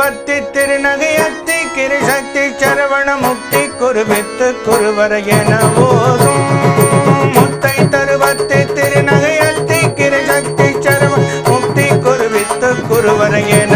தருவத்தி திருநகையத்தி கிரிசக்தி சரவண முக்தி குருவித்து குருவர என ஓதும். முத்தை தருவத்தி திருநகையத்தி கிரிசக்தி சரவண முக்தி குருவித்து குருவர என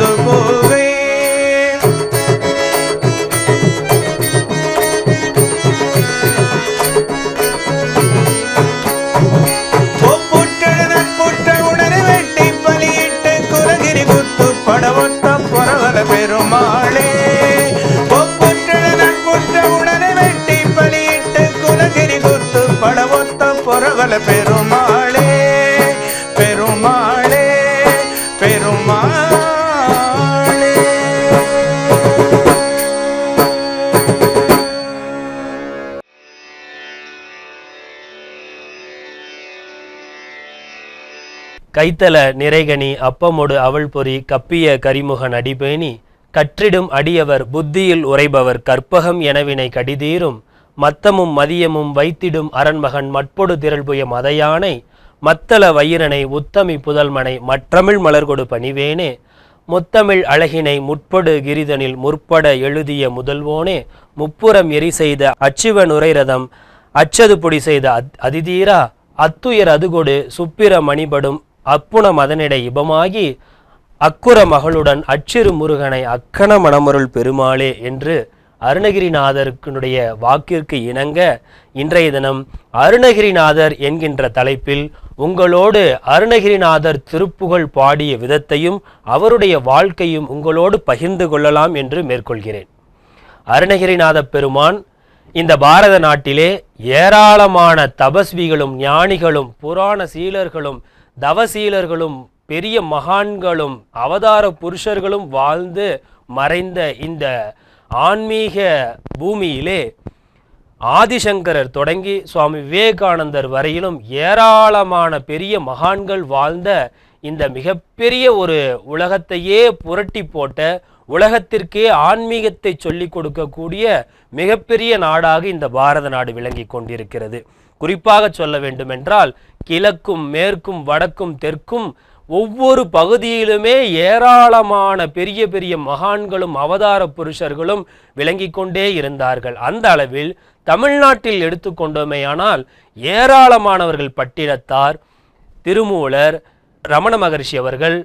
বলবো கைத்தல நிறைகனி அப்பமொடு அவள் பொறி கப்பிய கரிமுகன் அடிபேணி கற்றிடும் அடியவர் புத்தியில் உரைபவர் கற்பகம் எனவினை கடிதீரும் மத்தமும் மதியமும் வைத்திடும் அரண்மகன் மட்பொடு திரள்புய மதையானை மத்தள வயிறனை உத்தமி புதல்மனை மற்றமிழ் மலர்கொடு பணிவேனே முத்தமிழ் அழகினை முற்படு கிரிதனில் முற்பட எழுதிய முதல்வோனே முப்புறம் எரி செய்த அச்சுவ நுரைரதம் அச்சது பொடி செய்த அத்- அதிதீரா அத்துயர் அதுகொடு சுப்பிர மணிபடும் அப்புன மதனிடை இபமாகி அக்குற மகளுடன் அச்சிறு முருகனை அக்கண மணமருள் பெருமாளே என்று அருணகிரிநாதருக்குனுடைய வாக்கிற்கு இணங்க இன்றைய தினம் அருணகிரிநாதர் என்கின்ற தலைப்பில் உங்களோடு அருணகிரிநாதர் திருப்புகழ் பாடிய விதத்தையும் அவருடைய வாழ்க்கையும் உங்களோடு பகிர்ந்து கொள்ளலாம் என்று மேற்கொள்கிறேன். அருணகிரிநாத பெருமான் இந்த பாரத நாட்டிலே ஏராளமான தபஸ்விகளும் ஞானிகளும் புராண சீலர்களும் தவசீலர்களும் பெரிய மகான்களும் அவதார புருஷர்களும் வாழ்ந்து மறைந்த இந்த ஆன்மீக பூமியிலே ஆதிசங்கரர் தொடங்கி சுவாமி விவேகானந்தர் வரையிலும் ஏராளமான பெரிய மகான்கள் வாழ்ந்த இந்த மிகப்பெரிய ஒரு உலகத்தையே புரட்டி போட்ட உலகத்திற்கே ஆன்மீகத்தை சொல்லிக் கொடுக்கக்கூடிய மிகப்பெரிய நாடாக இந்த பாரத நாடு விளங்கி கொண்டிருக்கிறது. குறிப்பாக சொல்ல வேண்டுமென்றால் கிழக்கும் மேற்கும் வடக்கும் தெற்கும் ஒவ்வொரு பகுதியிலுமே ஏராளமான பெரிய பெரிய மகான்களும் அவதார புருஷர்களும் விளங்கிக் கொண்டே இருந்தார்கள். அந்த அளவில் தமிழ்நாட்டில் எடுத்துக்கொண்டோமேயானால் ஏராளமானவர்கள் பட்டினத்தார் திருமூலர் ரமண மகரிஷி அவர்கள்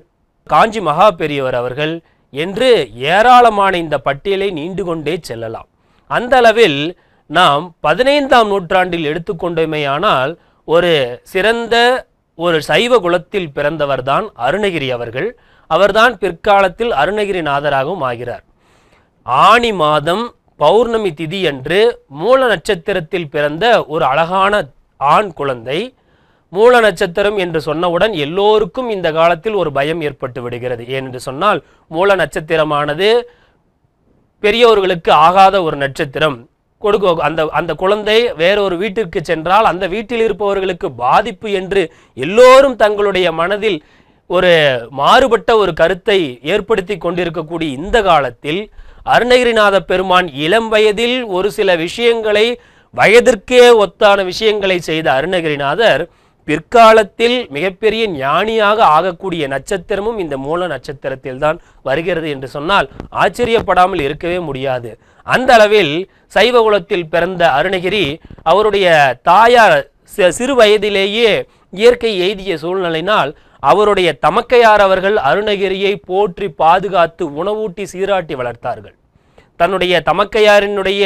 காஞ்சி மகா பெரியவர் அவர்கள் என்று ஏராளமான இந்த பட்டியலை நீண்டு கொண்டே செல்லலாம். அந்த அளவில் நாம் பதினைந்தாம் நூற்றாண்டில் எடுத்துக்கொண்டோமேயானால் ஒரு சிறந்த ஒரு சைவ குலத்தில் பிறந்தவர்தான் அருணகிரி அவர்கள். அவர்தான் பிற்காலத்தில் அருணகிரிநாதராகவும் ஆகிறார். ஆனி மாதம் பௌர்ணமி திதி அன்று மூல நட்சத்திரத்தில் பிறந்த ஒரு அழகான ஆண் குழந்தை மூல நட்சத்திரம் என்று சொன்னவுடன் எல்லோருக்கும் இந்த காலத்தில் ஒரு பயம் ஏற்பட்டு விடுகிறது. ஏனென்று சொன்னால் மூல நட்சத்திரமானது பெரியவர்களுக்கு ஆகாத ஒரு நட்சத்திரம். கொடுக்க அந்த அந்த குழந்தை வேறொரு வீட்டிற்கு சென்றால் அந்த வீட்டில் இருப்பவர்களுக்கு பாதிப்பு என்று எல்லோரும் தங்களுடைய மனதில் ஒரு மாறுபட்ட ஒரு கருத்தை ஏற்படுத்தி கொண்டிருக்கக்கூடிய இந்த காலத்தில் அருணகிரிநாத பெருமான் இளம் வயதில் ஒரு சில விஷயங்களை வயதிற்கே ஒத்தான விஷயங்களை செய்த அருணகிரிநாதர் பிற்காலத்தில் மிகப்பெரிய ஞானியாக ஆகக்கூடிய நட்சத்திரமும் இந்த மூல நட்சத்திரத்தில் தான் வருகிறது என்று சொன்னால் ஆச்சரியப்படாமல் இருக்கவே முடியாது. அந்த அளவில் சைவ குலத்தில் பிறந்த அருணகிரி அவருடைய தாயார் சிறு வயதிலேயே இயற்கை எய்திய சூழ்நிலையினால் அவருடைய தமக்கையார் அவர்கள் அருணகிரியை போற்றி பாதுகாத்து உணவூட்டி சீராட்டி வளர்த்தார்கள். தன்னுடைய தமக்கையாரினுடைய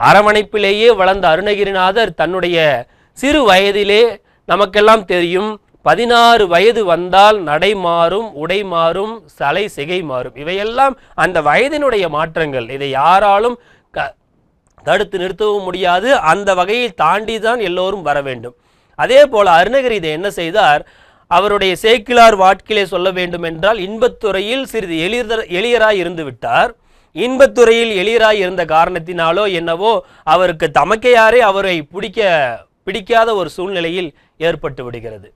அரவணைப்பிலேயே வளர்ந்த அருணகிரிநாதர் தன்னுடைய சிறு வயதிலே நமக்கெல்லாம் தெரியும் பதினாறு வயது வந்தால் நடை மாறும் உடை மாறும் சலை சிகை மாறும் இவையெல்லாம் அந்த வயதினுடைய மாற்றங்கள். இதை யாராலும் க தடுத்து நிறுத்தவும் முடியாது. அந்த வகையை தாண்டி தான் எல்லோரும் வர வேண்டும். அதே போல் அருணகிரி இதை என்ன செய்தார்? அவருடைய சேக்கிலார் வாட்கிலே சொல்ல வேண்டும் என்றால் இன்பத்துறையில் சிறிது எளித எளியராய் இருந்து விட்டார். இன்பத்துறையில் எளியராய் இருந்த காரணத்தினாலோ என்னவோ அவருக்கு தமக்கையாரே அவரை பிடிக்க பிடிக்காத ஒரு சூழ்நிலையில் ஏற்பட்டு விடுகிறது.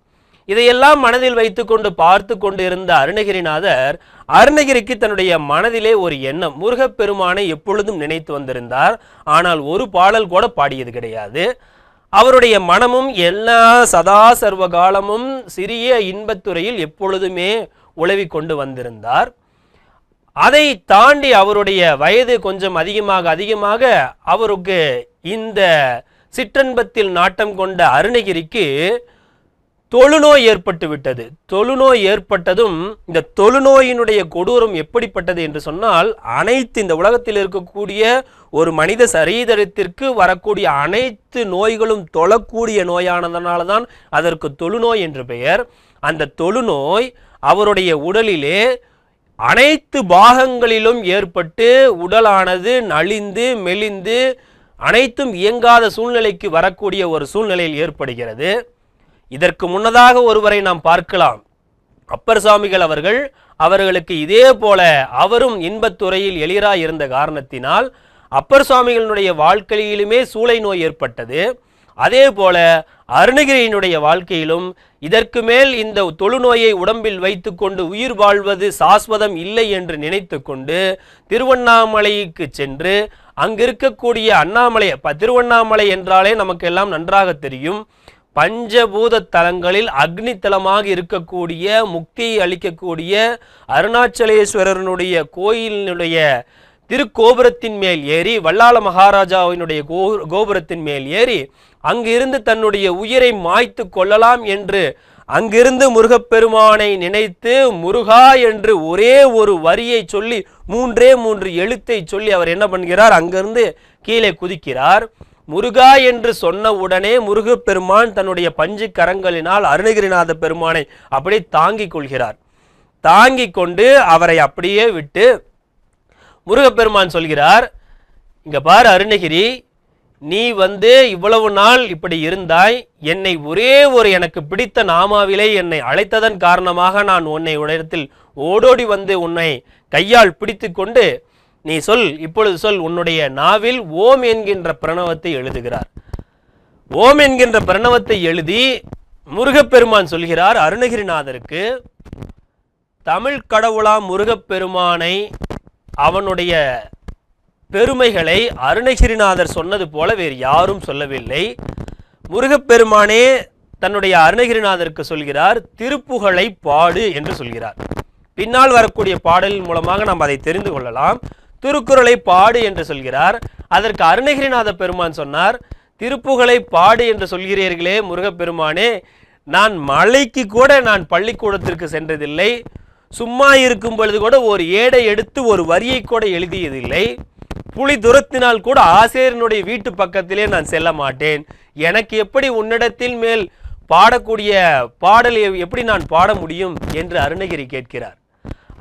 இதையெல்லாம் மனதில் வைத்துக்கொண்டு பார்த்து கொண்டு இருந்த அருணகிரிநாதர் அருணகிரிக்கு தன்னுடைய மனதிலே ஒரு எண்ணம் முருகப்பெருமானை எப்பொழுதும் நினைத்து வந்திருந்தார். ஆனால் ஒரு பாடல் கூட பாடியது கிடையாது. அவருடைய மனமும் எல்லா சதா சர்வ காலமும் சிறிய இன்பத்துறையில் எப்பொழுதுமே உழவி கொண்டு வந்திருந்தார். அதை தாண்டி அவருடைய வயது கொஞ்சம் அதிகமாக அதிகமாக அவருக்கு இந்த சிற்றன்பத்தில் நாட்டம் கொண்ட அருணகிரிக்கு தொழுநோய் ஏற்பட்டு விட்டது. தொழுநோய் ஏற்பட்டதும் இந்த தொழுநோயினுடைய கொடூரம் எப்படிப்பட்டது என்று சொன்னால் அனைத்து இந்த உலகத்தில் இருக்கக்கூடிய ஒரு மனித சரீரத்திற்கு வரக்கூடிய அனைத்து நோய்களும் தொழக்கூடிய நோயானதனால தான் அதற்கு தொழுநோய் என்று பெயர். அந்த தொழுநோய் அவருடைய உடலிலே அனைத்து பாகங்களிலும் ஏற்பட்டு உடலானது நலிந்து மெலிந்து அனைத்தும் இயங்காத சூழ்நிலைக்கு வரக்கூடிய ஒரு சூழ்நிலையில் ஏற்படுகிறது. இதற்கு முன்னதாக ஒருவரை நாம் பார்க்கலாம். அப்பர் சுவாமிகள் அவர்கள் அவர்களுக்கு இதே போல அவரும் இன்பத்துறையில் எளிராய் இருந்த காரணத்தினால் அப்பர் சுவாமிகளினுடைய வாழ்க்கையிலுமே சூளை நோய் ஏற்பட்டது. அதே போல அருணகிரியினுடைய வாழ்க்கையிலும் இதற்கு மேல் இந்த தொழுநோயை உடம்பில் வைத்துக்கொண்டு உயிர் வாழ்வது சாஸ்வதம் இல்லை என்று நினைத்துக்கொண்டு திருவண்ணாமலைக்கு சென்று அங்கிருக்கக்கூடிய அண்ணாமலை திருவண்ணாமலை என்றாலே நமக்கு எல்லாம் நன்றாக தெரியும். பஞ்சபூத தலங்களில் அக்னி தலமாக இருக்கக்கூடிய முக்தியை அளிக்கக்கூடிய அருணாச்சலேஸ்வரனுடைய கோயிலினுடைய திருக்கோபுரத்தின் மேல் ஏறி வல்லாள மகாராஜாவினுடைய கோ கோபுரத்தின் மேல் ஏறி அங்கிருந்து தன்னுடைய உயிரை மாய்த்து கொள்ளலாம் என்று அங்கிருந்து முருகப்பெருமானை நினைத்து முருகா என்று ஒரே ஒரு வரியை சொல்லி மூன்றே மூன்று எழுத்தை சொல்லி அவர் என்ன பண்ணுகிறார்? அங்கிருந்து கீழே குதிக்கிறார். முருகா என்று சொன்ன உடனே முருகப்பெருமான் தன்னுடைய பஞ்சு கரங்களினால் அருணகிரிநாத பெருமானை அப்படியே தாங்கிக் கொள்கிறார். தாங்கி கொண்டு அவரை அப்படியே விட்டு முருகப்பெருமான் சொல்கிறார் இங்க பார் அருணகிரி நீ வந்து இவ்வளவு நாள் இப்படி இருந்தாய் என்னை ஒரே ஒரு எனக்கு பிடித்த நாமாவிலே என்னை அழைத்ததன் காரணமாக நான் உன்னை உன்னிடத்தில் ஓடோடி வந்து உன்னை கையால் பிடித்து கொண்டு நீ சொல் இப்பொழுது சொல் உன்னுடைய நாவில் ஓம் என்கின்ற பிரணவத்தை எழுதுகிறார். ஓம் என்கின்ற பிரணவத்தை எழுதி முருகப்பெருமான் சொல்கிறார் அருணகிரிநாதருக்கு தமிழ் கடவுளாம் முருகப்பெருமானை அவனுடைய பெருமைகளை அருணகிரிநாதர் சொன்னது போல வேறு யாரும் சொல்லவில்லை. முருகப்பெருமானே தன்னுடைய அருணகிரிநாதருக்கு சொல்கிறார் திருப்புகழை பாடு என்று சொல்கிறார். பின்னால் வரக்கூடிய பாடலின் மூலமாக நாம் அதை தெரிந்து கொள்ளலாம். திருக்குறளை பாடு என்று சொல்கிறார். அதற்கு அருணகிரிநாத பெருமான் சொன்னார் திருப்புகளை பாடு என்று சொல்கிறீர்களே முருகப்பெருமானே நான் மலைக்கு கூட நான் பள்ளிக்கூடத்திற்கு சென்றதில்லை. சும்மா இருக்கும் பொழுது கூட ஒரு ஏடை எடுத்து ஒரு வரியை கூட எழுதியதில்லை. புலி துரத்தினால் கூட ஆசிரியனுடைய வீட்டு பக்கத்திலே நான் செல்ல மாட்டேன். எனக்கு எப்படி உன்னிடத்தில் மேல் பாடக்கூடிய பாடலை எப்படி நான் பாட முடியும்? என்று அருணகிரி கேட்கிறார்.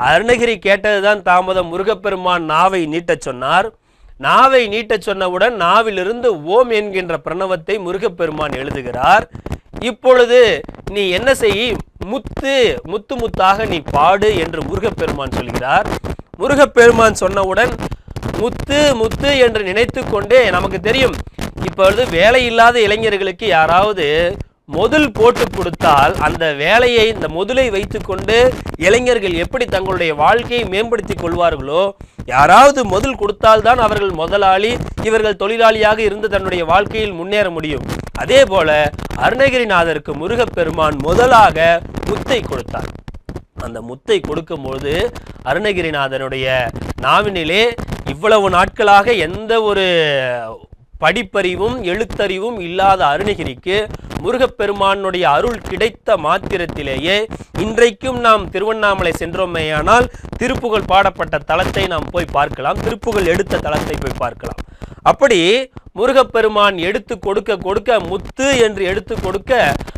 அருணகிரி கேட்டதுதான் தாமதம். முருகப்பெருமான் நாவை நீட்டச் சொன்னார். நாவை நீட்டச் சொன்னவுடன் நாவிலிருந்து ஓம் என்கின்ற பிரணவத்தை முருகப்பெருமான் எழுதுகிறார். இப்பொழுது நீ என்ன செய்? முத்து முத்து முத்தாக நீ பாடு என்று முருகப்பெருமான் சொல்கிறார். முருகப்பெருமான் சொன்னவுடன் முத்து முத்து என்று நினைத்து கொண்டே நமக்கு தெரியும். இப்பொழுது வேலை இல்லாத இளைஞர்களுக்கு யாராவது முதல் போட்டு கொடுத்தால் அந்த வேலையை இந்த முதலை வைத்துக்கொண்டு இளைஞர்கள் எப்படி தங்களுடைய வாழ்க்கையை மேம்படுத்தி கொள்வார்களோ யாராவது முதல் கொடுத்தால்தான் அவர்கள் முதலாளி இவர்கள் தொழிலாளியாக இருந்து தன்னுடைய வாழ்க்கையில் முன்னேற முடியும். அதே போல அருணகிரிநாதருக்கு முருகப்பெருமான் முதலாக முத்தை கொடுத்தார். அந்த முத்தை கொடுக்கும்போது அருணகிரிநாதனுடைய நாவினிலே இவ்வளவு நாட்களாக எந்த ஒரு படிப்பறிவும் எழுத்தறிவும் இல்லாத அருணகிரிக்கு முருகப்பெருமானுடைய அருள் கிடைத்த மாத்திரத்திலேயே இன்றைக்கும் நாம் திருவண்ணாமலை சென்றோமேயானால் திருப்புகழ் பாடப்பட்ட தளத்தை நாம் போய் பார்க்கலாம் திருப்புகழ் எடுத்த தளத்தை போய் பார்க்கலாம். அப்படி முருகப்பெருமான் எடுத்து கொடுக்க கொடுக்க முத்து என்று எடுத்து கொடுக்க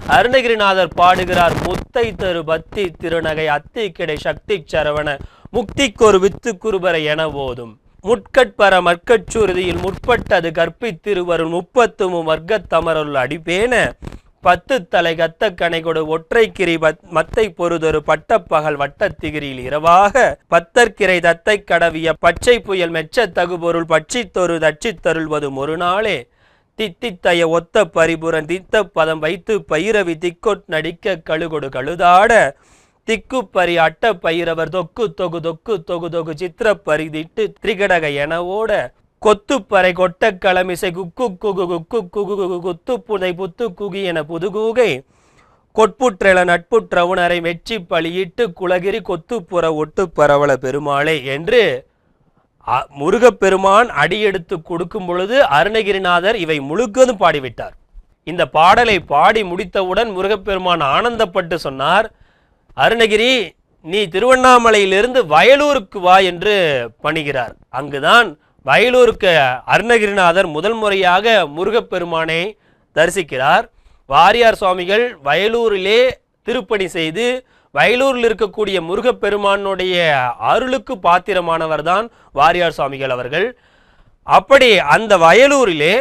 அருணகிரிநாதர் பாடுகிறார் முத்தை தரு பத்தி திருநகை அத்தி கிடை சக்தி சரவண முக்திக்கொரு வித்து குருபரை என போதும் முட்கட்பர மற்கச்சுறுதியில் முற்பட்டது கற்பித்திருவரும் முப்பத்துமு மர்க்கத்தமருள் அடிப்பேன. பத்து தலை கத்த கொடு ஒற்றைக்கிரி பத் மத்தை பொறுதொரு பட்டப்பகல் வட்டத்திகிரியில் இரவாக. பத்தற்கிரை தத்தை கடவிய பச்சை புயல் மெச்ச தகுபொருள் பட்சித்தொரு தட்சித்தருள்வது ஒரு நாளே தித்தித்தய ஒத்த பரிபுரன் தித்த பதம் வைத்து பயிரவி திக்கொட் நடிக்க கழுகொடு கழுதாட. திக்குப்பரி அட்ட பயிரவர் தொக்கு தொகு தொக்கு தொகு தொகு சித்திர பரிதிட்டு திரிகடக எனவோட கொத்துப்பறை கொட்ட களமிசை குக்கு குகு குக்கு குகு குகு குத்து புதை புத்து குகி என புதுகூகை. கொட்புற்றெழ நட்புற்றவுணரை வெற்றி பலியிட்டு குலகிரி கொத்துப்புற ஒட்டு பரவல பெருமாளே என்று அ- முருகப்பெருமான் அடியெடுத்து கொடுக்கும் பொழுது அருணகிரிநாதர் இவை முழுக்கதும் பாடிவிட்டார். இந்த பாடலை பாடி முடித்தவுடன் முருகப்பெருமான் ஆனந்தப்பட்டு சொன்னார் அருணகிரி நீ திருவண்ணாமலையிலிருந்து வயலூருக்கு வா என்று பணிகிறார். அங்குதான் வயலூருக்கு அருணகிரிநாதர் முதல் முறையாக முருகப்பெருமானை தரிசிக்கிறார். வாரியார் சுவாமிகள் வயலூரிலே திருப்பணி செய்து வயலூரில் இருக்கக்கூடிய முருகப்பெருமானுடைய அருளுக்கு பாத்திரமானவர் தான் வாரியார் சுவாமிகள் அவர்கள். அப்படி அந்த வயலூரிலே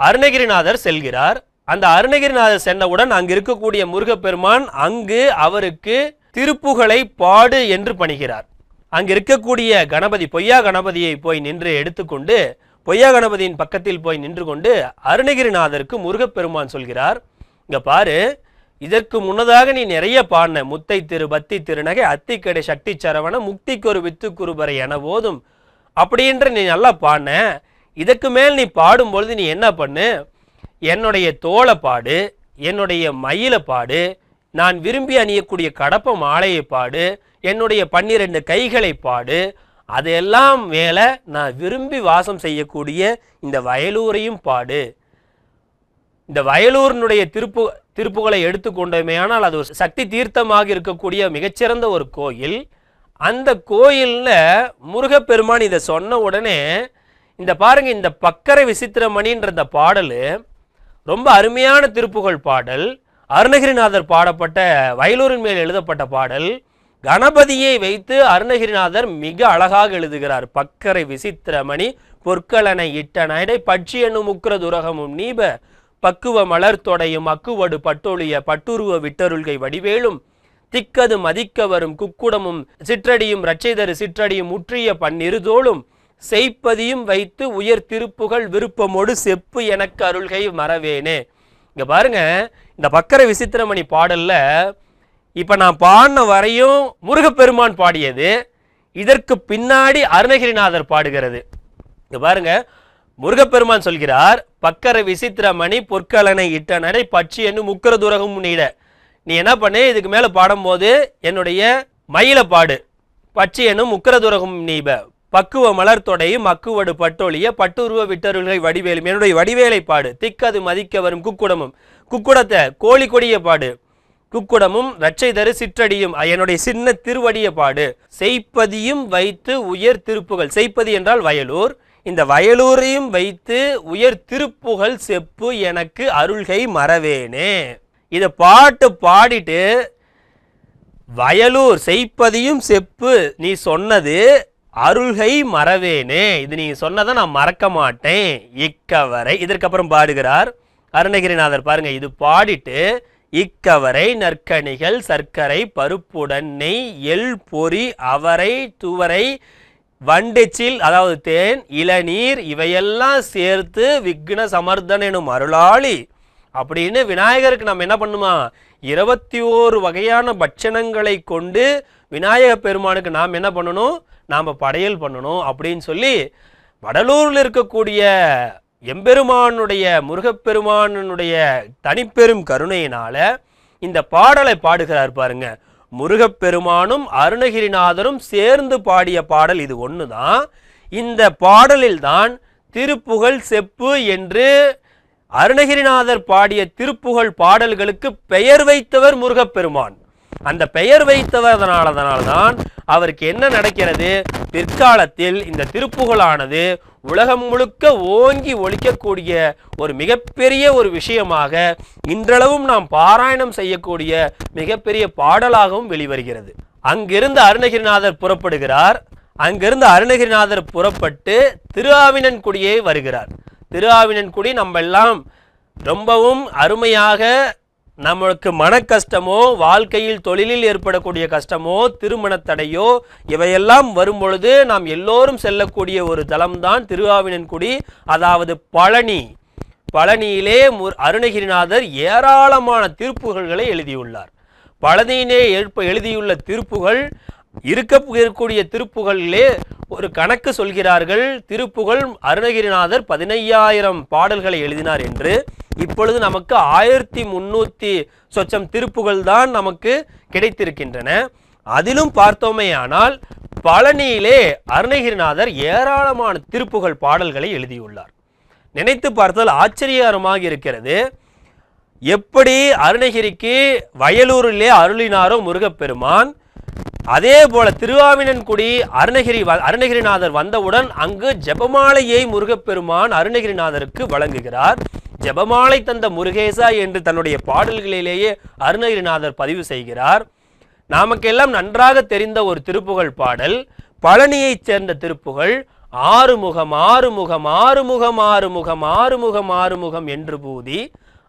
அருணகிரிநாதர் செல்கிறார். அந்த அருணகிரிநாதர் சென்றவுடன் அங்கு இருக்கக்கூடிய முருகப்பெருமான் அங்கு அவருக்கு திருப்புகழை பாடு என்று பணிகிறார். அங்கு இருக்கக்கூடிய கணபதி பொய்யா கணபதியை போய் நின்று எடுத்துக்கொண்டு பொய்யா கணபதியின் பக்கத்தில் போய் நின்று கொண்டு அருணகிரிநாதருக்கு முருகப்பெருமான் சொல்கிறார் இங்க பாரு இதற்கு முன்னதாக நீ நிறைய பாடின முத்தை திரு பத்தி திருநகை அத்திக்கடை சக்தி சரவண முக்திக்கொரு வித்து குருபரை என போதும் அப்படின்ற நீ நல்லா பாடின இதற்கு மேல் நீ பாடும் பொழுது நீ என்ன பண்ணு? என்னுடைய தோளை பாடு என்னுடைய மயிலப்பாடு பாடு நான் விரும்பி அணியக்கூடிய கடப்ப மாலையை பாடு என்னுடைய பன்னிரண்டு கைகளை பாடு அதையெல்லாம் மேலே நான் விரும்பி வாசம் செய்யக்கூடிய இந்த வயலூரையும் பாடு. இந்த வயலூரினுடைய திருப்பு திருப்புகளை எடுத்துக்கொண்டோமே ஆனால் அது ஒரு சக்தி தீர்த்தமாக இருக்கக்கூடிய மிகச்சிறந்த ஒரு கோயில். அந்த கோயிலில் முருகப்பெருமான் இதை சொன்ன உடனே இந்த பாருங்க இந்த பக்கரை விசித்திரமணின்ற இந்த பாடல் ரொம்ப அருமையான திருப்புகழ் பாடல். அருணகிரிநாதர் பாடப்பட்ட வயலூரின் மேல் எழுதப்பட்ட பாடல். கணபதியை வைத்து அருணகிரிநாதர் மிக அழகாக எழுதுகிறார். பக்கரை விசித்திரமணி பொற்களனை இட்ட பட்சி என்னும் உக்கிர துரகமும் நீப பக்குவ மலர் தொடையும் அக்குவடு பட்டொழிய பட்டுருவ விட்டருள்கை வடிவேலும் திக்கது மதிக்க வரும் குக்குடமும் சிற்றடியும் ரட்சைதரு சிற்றடியும் முற்றிய பன்னிருதோளும் செய்ப்பதியும் வைத்து உயர் திருப்புகள் விருப்பமோடு செப்பு எனக்கு அருள்கை மறவேனே. இங்கே பாருங்க இந்த பக்கர விசித்திரமணி பாடலில் இப்போ நான் பாடின வரையும் முருகப்பெருமான் பாடியது. இதற்கு பின்னாடி அருணகிரிநாதர் பாடுகிறது. இங்கே பாருங்க முருகப்பெருமான் சொல்கிறார் பக்கர விசித்திரமணி பொற்கலனை இட்ட நடை பட்சி என்று முக்கர துரகம் நீட நீ என்ன பண்ணு இதுக்கு மேலே பாடும்போது என்னுடைய மயில பாடு. பட்சி என்னும் முக்கர துரகம் நீப. பக்குவ மலர் தொடையும் மக்குவடு பட்டொழிய பட்டுருவ விட்டருள்கை வடிவேலும். என்னுடைய வடிவேலை பாடு. திக்கது மதிக்க வரும் குக்குடமும். குக்குடத்தை கோழி கொடிய பாடு. குக்குடமும் ரட்சை தரு சிற்றடியும். என்னுடைய சின்ன திருவடிய பாடு. செய்ப்பதியும் வைத்து உயர் திருப்புகள். செய்ப்பதி என்றால் வயலூர். இந்த வயலூரையும் வைத்து உயர் திருப்புகழ் செப்பு எனக்கு அருள்கை மறவேனே. இதை பாட்டு பாடிட்டு வயலூர் செய்ப்பதியும் செப்பு. நீ சொன்னது அருள்கை மறவேனே. இது நீ சொன்னதை நான் மறக்க மாட்டேன். இக்கவரை. இதற்கப்புறம் பாடுகிறார் அருணகிரிநாதர். பாருங்க இது பாடிட்டு இக்கவரை நற்கனிகள் சர்க்கரை பருப்புடன் நெய் எள் பொறி அவரை துவரை வண்டிச்சில் அதாவது தேன் இளநீர் இவையெல்லாம் சேர்த்து விக்ன சமர்தன் எனும் அருளாளி. அப்படின்னு விநாயகருக்கு நம்ம என்ன பண்ணுமா? இருபத்தி ஓரு வகையான பட்சணங்களை கொண்டு விநாயக பெருமானுக்கு நாம் என்ன பண்ணணும்? நாம் படையல் பண்ணணும் அப்படின்னு சொல்லி வடலூரில் இருக்கக்கூடிய எம்பெருமானுடைய முருகப்பெருமானுடைய தனிப்பெரும் கருணையினால இந்த பாடலை பாடுகிறார் பாருங்க. முருகப்பெருமானும் அருணகிரிநாதரும் சேர்ந்து பாடிய பாடல் இது ஒன்று தான் இந்த பாடலில் தான் திருப்புகழ் செப்பு என்று அருணகிரிநாதர் பாடிய திருப்புகழ் பாடல்களுக்கு பெயர் வைத்தவர் முருகப்பெருமான். அந்த பெயர் வைத்தவதனால தான் அவருக்கு என்ன நடக்கிறது? பிற்காலத்தில் இந்த திருப்புகழானது உலகம் முழுக்க ஓங்கி ஒழிக்கக்கூடிய ஒரு மிகப்பெரிய ஒரு விஷயமாக இன்றளவும் நாம் பாராயணம் செய்யக்கூடிய மிகப்பெரிய பாடலாகவும் வெளிவருகிறது. அங்கிருந்து அருணகிரிநாதர் புறப்படுகிறார். அங்கிருந்து அருணகிரிநாதர் புறப்பட்டு திருஆவினன்குடியே வருகிறார். திருஆவினன்குடி நம்ம எல்லாம் ரொம்பவும் அருமையாக நம்மளுக்கு மன கஷ்டமோ வாழ்க்கையில் தொழிலில் ஏற்படக்கூடிய கஷ்டமோ திருமணத்தடையோ இவையெல்லாம் வரும்பொழுது நாம் எல்லோரும் செல்லக்கூடிய ஒரு தலம்தான் திருவாவினன்குடி அதாவது பழனி. பழனியிலே அருணகிரிநாதர் ஏராளமான திருப்புகழ்களை எழுதியுள்ளார். பழனியிலே எழுப்ப எழுதியுள்ள திருப்புகள் இருக்க இருக்கக்கூடிய திருப்புகளிலே ஒரு கணக்கு சொல்கிறார்கள். திருப்புகழ் அருணகிரிநாதர் பதினையாயிரம் பாடல்களை எழுதினார் என்று. இப்பொழுது நமக்கு ஆயிரத்தி முன்னூற்றி சொச்சம் திருப்புகள் தான் நமக்கு கிடைத்திருக்கின்றன. அதிலும் பார்த்தோமேயானால் பழனியிலே அருணகிரிநாதர் ஏராளமான திருப்புகழ் பாடல்களை எழுதியுள்ளார். நினைத்து பார்த்தால் ஆச்சரியகரமாக இருக்கிறது. எப்படி அருணகிரிக்கு வயலூரிலே அருளினாரோ முருகப்பெருமான்? அதே போல திருவாவினன்குடி அருணகிரி வ- அருணகிரிநாதர் வந்தவுடன் அங்கு ஜெபமாலையை முருகப்பெருமான் அருணகிரிநாதருக்கு வழங்குகிறார். ஜெபமாலை தந்த முருகேசா என்று தன்னுடைய பாடல்களிலேயே அருணகிரிநாதர் பதிவு செய்கிறார். நமக்கெல்லாம் நன்றாக தெரிந்த ஒரு திருப்புகழ் பாடல் பழனியைச் சேர்ந்த திருப்புகழ் ஆறுமுகம் ஆறுமுகம் ஆறுமுகம் ஆறுமுகம் ஆறுமுகம் ஆறுமுகம் என்று பூதி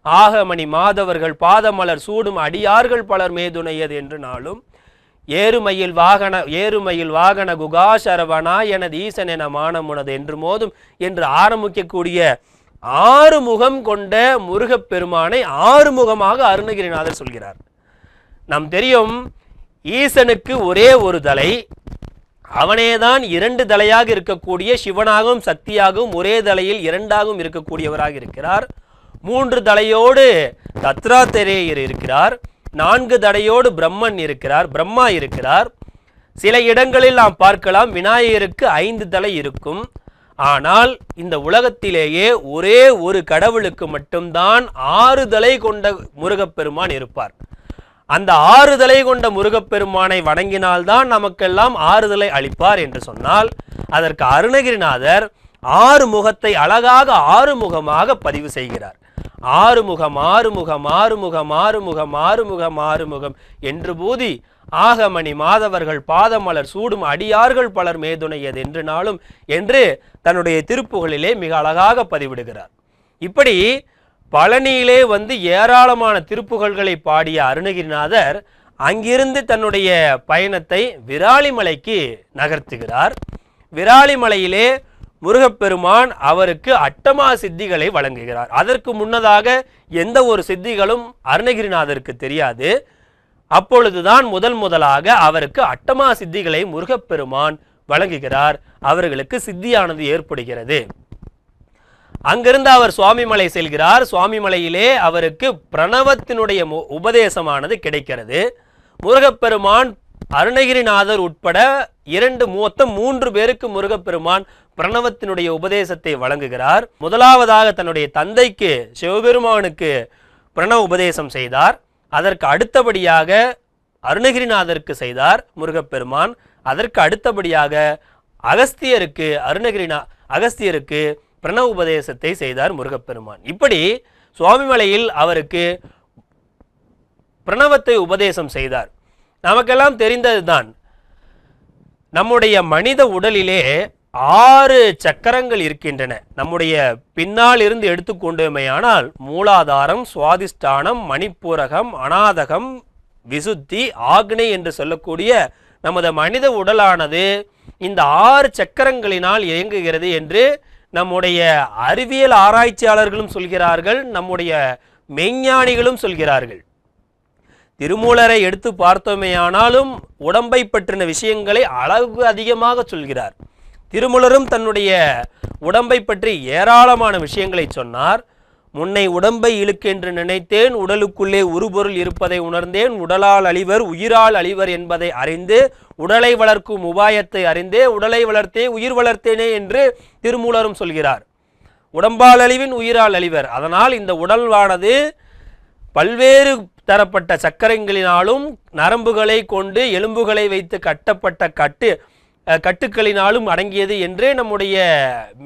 ஆகமணி மாதவர்கள் பாதமலர் சூடும் அடியார்கள் பலர் மேதுணையது என்று நாளும் ஏறுமையில் வாகன ஏறுமையில் வாகன குகாசரவனா எனது ஈசன் என மானமுனது என்று மோதும் என்று ஆரம்பிக்கக்கூடிய ஆறு முகம் கொண்ட முருகப்பெருமானை ஆறுமுகமாக அருணகிரிநாதர் சொல்கிறார். நாம் தெரியும் ஈசனுக்கு ஒரே ஒரு தலை அவனேதான் இரண்டு தலையாக இருக்கக்கூடிய சிவனாகவும் சக்தியாகவும் ஒரே தலையில் இரண்டாகவும் இருக்கக்கூடியவராக இருக்கிறார். மூன்று தலையோடு தத்ராத்திரேயர் இருக்கிறார். நான்கு தடையோடு பிரம்மன் இருக்கிறார் பிரம்மா இருக்கிறார். சில இடங்களில் நாம் பார்க்கலாம் விநாயகருக்கு ஐந்து தலை இருக்கும். ஆனால் இந்த உலகத்திலேயே ஒரே ஒரு கடவுளுக்கு மட்டும்தான் ஆறு தலை கொண்ட முருகப்பெருமான் இருப்பார். அந்த ஆறுதலை கொண்ட முருகப்பெருமானை வணங்கினால்தான் நமக்கெல்லாம் ஆறுதலை அளிப்பார் என்று சொன்னால் அதற்கு அருணகிரிநாதர் ஆறு முகத்தை அழகாக ஆறுமுகமாக பதிவு செய்கிறார். ஆறுமுகம் ஆறுமுகம் ஆறுமுகம் ஆறுமுகம் ஆறுமுகம் ஆறுமுகம் என்று பூதி ஆகமணி மாதவர்கள் பாதமலர் சூடும் அடியார்கள் பலர் மேதுணையது என்று நாளும் என்று தன்னுடைய திருப்புகளிலே மிக அழகாக பதிவிடுகிறார். இப்படி பழனியிலே வந்து ஏராளமான திருப்புகழ்களை பாடிய அருணகிரிநாதர் அங்கிருந்து தன்னுடைய பயணத்தை விராலிமலைக்கு நகர்த்துகிறார். விராலிமலையிலே முருகப்பெருமான் அவருக்கு அட்டமா சித்திகளை வழங்குகிறார். அதற்கு முன்னதாக எந்த ஒரு சித்திகளும் அருணகிரிநாதருக்கு தெரியாது. அப்பொழுதுதான் முதல் முதலாக அவருக்கு அட்டமா சித்திகளை முருகப்பெருமான் வழங்குகிறார். அவர்களுக்கு சித்தியானது ஏற்படுகிறது. அங்கிருந்து அவர் சுவாமிமலை செல்கிறார். சுவாமிமலையிலே அவருக்கு பிரணவத்தினுடைய உபதேசமானது கிடைக்கிறது. முருகப்பெருமான் அருணகிரிநாதர் உட்பட இரண்டு மொத்தம் மூன்று பேருக்கு முருகப்பெருமான் பிரணவத்தினுடைய உபதேசத்தை வழங்குகிறார். முதலாவதாக தன்னுடைய தந்தைக்கு சிவபெருமானுக்கு பிரணவ உபதேசம் செய்தார். அதற்கு அடுத்தபடியாக அருணகிரிநாதருக்கு செய்தார் முருகப்பெருமான். அதற்கு அடுத்தபடியாக அகஸ்தியருக்கு அருணகிரிநா அகஸ்தியருக்கு பிரணவ உபதேசத்தை செய்தார் முருகப்பெருமான். இப்படி சுவாமிமலையில் அவருக்கு பிரணவத்தை உபதேசம் செய்தார். நமக்கெல்லாம் தெரிந்ததுதான் நம்முடைய மனித உடலிலே ஆறு சக்கரங்கள் இருக்கின்றன. நம்முடைய பின்னால் இருந்து எடுத்துக்கொண்டோமேயானால் மூலாதாரம் சுவாதிஷ்டானம் மணிப்பூரகம் அநாதகம் விசுத்தி ஆக்னை என்று சொல்லக்கூடிய நமது மனித உடலானது இந்த ஆறு சக்கரங்களினால் இயங்குகிறது என்று நம்முடைய அறிவியல் ஆராய்ச்சியாளர்களும் சொல்கிறார்கள் நம்முடைய மெய்ஞானிகளும் சொல்கிறார்கள். திருமூலரை எடுத்து பார்த்தோமேயானாலும் உடம்பை பற்றின விஷயங்களை அளவு அதிகமாக சொல்கிறார். திருமுலரும் தன்னுடைய உடம்பை பற்றி ஏராளமான விஷயங்களை சொன்னார். முன்னை உடம்பை இழுக்கென்று நினைத்தேன் உடலுக்குள்ளே உருபொருள் இருப்பதை உணர்ந்தேன் உடலால் அழிவர் உயிரால் அழிவர் என்பதை அறிந்து உடலை வளர்க்கும் உபாயத்தை அறிந்தே உடலை வளர்த்தே உயிர் வளர்த்தேனே என்று திருமூலரும் சொல்கிறார். உடம்பால் அழிவின் உயிரால் அழிவர். அதனால் இந்த உடல்வானது பல்வேறு தரப்பட்ட சக்கரங்களினாலும் நரம்புகளை கொண்டு எலும்புகளை வைத்து கட்டப்பட்ட கட்டு கட்டுக்களினாலும் அடங்கியது என்றே நம்முடைய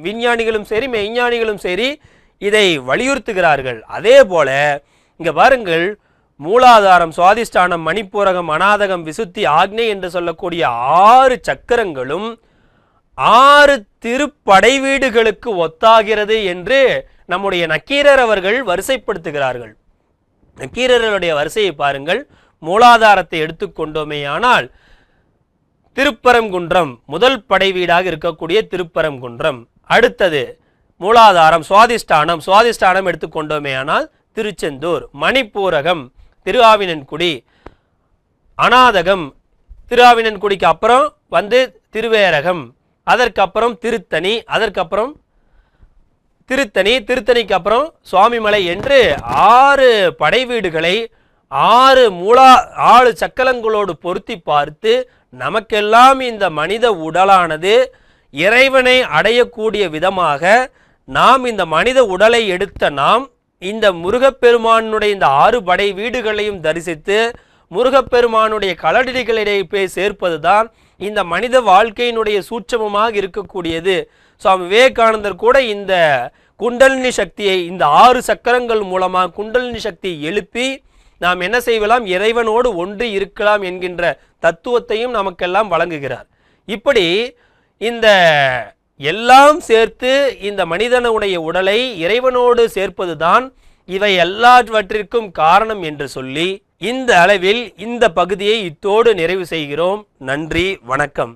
விஞ்ஞானிகளும் சரி மெய்ஞானிகளும் சரி இதை வலியுறுத்துகிறார்கள். அதே போல இங்கே பாருங்கள் மூலாதாரம் சுவாதிஷ்டானம் மணிப்பூரகம் அநாதகம் விசுத்தி ஆக்னே என்று சொல்லக்கூடிய ஆறு சக்கரங்களும் ஆறு திருப்படை வீடுகளுக்கு ஒத்தாகிறது என்று நம்முடைய நக்கீரர் அவர்கள் வரிசைப்படுத்துகிறார்கள். நக்கீரர்களுடைய வரிசையை பாருங்கள். மூலாதாரத்தை எடுத்துக்கொண்டோமேயானால் திருப்பரங்குன்றம் முதல் படை வீடாக இருக்கக்கூடிய திருப்பரங்குன்றம். அடுத்தது மூலாதாரம் சுவாதிஷ்டானம். சுவாதிஷ்டானம் எடுத்துக்கொண்டோமே ஆனால் திருச்செந்தூர் மணிப்பூரகம் திருஆவினன்குடி அநாதகம் திருஆவினன்குடிக்கு அப்புறம் வந்து திருவேரகம் அதற்கப்புறம் திருத்தணி அதற்கப்புறம் திருத்தணி திருத்தணிக்கு அப்புறம் சுவாமிமலை என்று ஆறு படை வீடுகளை ஆறு மூலா ஆறு சக்கலங்களோடு பொருத்தி பார்த்து நமக்கெல்லாம் இந்த மனித உடலானது இறைவனை அடையக்கூடிய விதமாக நாம் இந்த மனித உடலை எடுத்த நாம் இந்த முருகப்பெருமானுடைய இந்த ஆறு படை வீடுகளையும் தரிசித்து முருகப்பெருமானுடைய களடிகளிடையே போய் சேர்ப்பதுதான் இந்த மனித வாழ்க்கையினுடைய சூட்சமமாக இருக்கக்கூடியது. சுவாமி விவேகானந்தர் கூட இந்த குண்டலினி சக்தியை இந்த ஆறு சக்கரங்கள் மூலமாக குண்டலினி சக்தியை எழுப்பி நாம் என்ன செய்வலாம் இறைவனோடு ஒன்று இருக்கலாம் என்கின்ற தத்துவத்தையும் நமக்கெல்லாம் வழங்குகிறார். இப்படி இந்த எல்லாம் சேர்த்து இந்த மனிதனுடைய உடலை இறைவனோடு சேர்ப்பதுதான் இவை எல்லாவற்றிற்கும் காரணம் என்று சொல்லி இந்த அளவில் இந்த பகுதியை இத்தோடு நிறைவு செய்கிறோம். நன்றி வணக்கம்.